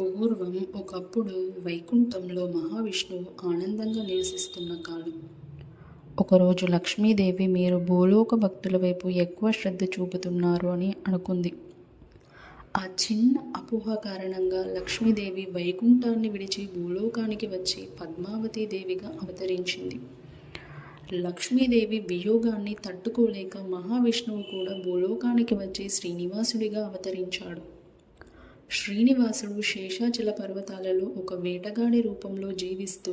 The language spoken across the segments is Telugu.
పూర్వం ఒకప్పుడు వైకుంఠంలో మహావిష్ణువు ఆనందంగా నివసిస్తున్న కాలం. ఒకరోజు లక్ష్మీదేవి మీరు భూలోక భక్తుల వైపు ఎక్కువ శ్రద్ధ చూపుతున్నారు అని అనుకుంది. ఆ చిన్న అపోహ కారణంగా లక్ష్మీదేవి వైకుంఠాన్ని విడిచి భూలోకానికి వచ్చి పద్మావతి దేవిగా అవతరించింది. లక్ష్మీదేవి వియోగాన్ని తట్టుకోలేక మహావిష్ణువు కూడా భూలోకానికి వచ్చి శ్రీనివాసుడిగా అవతరించాడు. శ్రీనివాసుడు శేషాచల పర్వతాలలో ఒక వేటగాడి రూపంలో జీవిస్తూ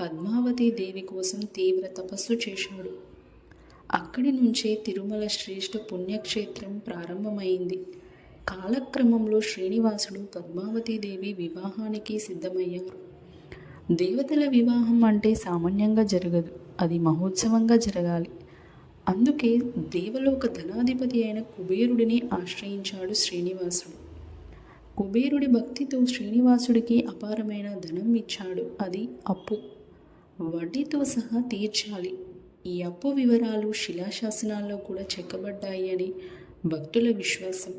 పద్మావతి దేవి కోసం తీవ్ర తపస్సు చేశాడు. అక్కడి నుంచే తిరుమల శ్రేష్ఠ పుణ్యక్షేత్రం ప్రారంభమైంది. కాలక్రమంలో శ్రీనివాసుడు పద్మావతి దేవి వివాహానికి సిద్ధమయ్యారు. దేవతల వివాహం అంటే సామాన్యంగా జరగదు. అది మహోత్సవంగా జరగాలి. అందుకే దేవలోక ధనాధిపతి అయిన కుబేరుడిని ఆశ్రయించాడు శ్రీనివాసుడు. కుబేరుడి భక్తితో శ్రీనివాసుడికి అపారమైన ధనం ఇచ్చాడు. అది అప్పు. వడ్డీతో సహా తీర్చాలి. ఈ అప్పు వివరాలు శిలాశాసనాల్లో కూడా చెక్కబడ్డాయి అని భక్తుల విశ్వాసం.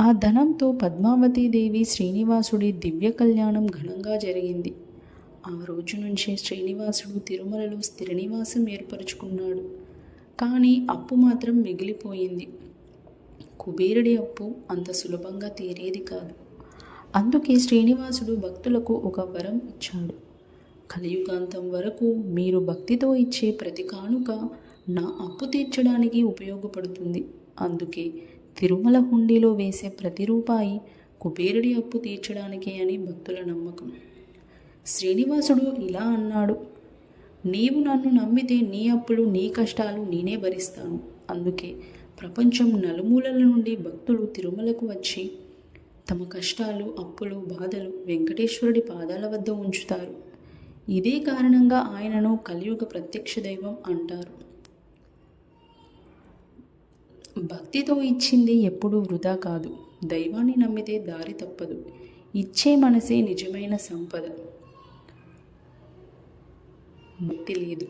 ఆ ధనంతో పద్మావతీదేవి శ్రీనివాసుడి దివ్య కళ్యాణం ఘనంగా జరిగింది. ఆ రోజు నుంచే శ్రీనివాసుడు తిరుమలలో స్థిర నివాసం ఏర్పరచుకున్నాడు. కానీ అప్పు మాత్రం మిగిలిపోయింది. కుబేరుడి అప్పు అంత సులభంగా తీరేది కాదు. అందుకే శ్రీనివాసుడు భక్తులకు ఒక వరం ఇచ్చాడు. కలియుగాంతం వరకు మీరు భక్తితో ఇచ్చే ప్రతి కానుక నా అప్పు తీర్చడానికి ఉపయోగపడుతుంది. అందుకే తిరుమల హుండీలో వేసే ప్రతి రూపాయి కుబేరుడి అప్పు తీర్చడానికే అని భక్తుల నమ్మకం. శ్రీనివాసుడు ఇలా అన్నాడు నీవు నన్ను నమ్మితే నీ అప్పులు నీ కష్టాలు నేనే భరిస్తాను. అందుకే ప్రపంచం నలుమూలల నుండి భక్తులు తిరుమలకు వచ్చి తమ కష్టాలు అప్పులు బాధలు వెంకటేశ్వరుడి పాదాల వద్ద ఉంచుతారు. ఇదే కారణంగా ఆయనను కలియుగ ప్రత్యక్ష దైవం అంటారు. భక్తితో ఇచ్చింది ఎప్పుడూ వృధా కాదు. దైవాన్ని నమ్మితే దారి తప్పదు. ఇచ్చే మనసే నిజమైన సంపద. భక్తి లేదు.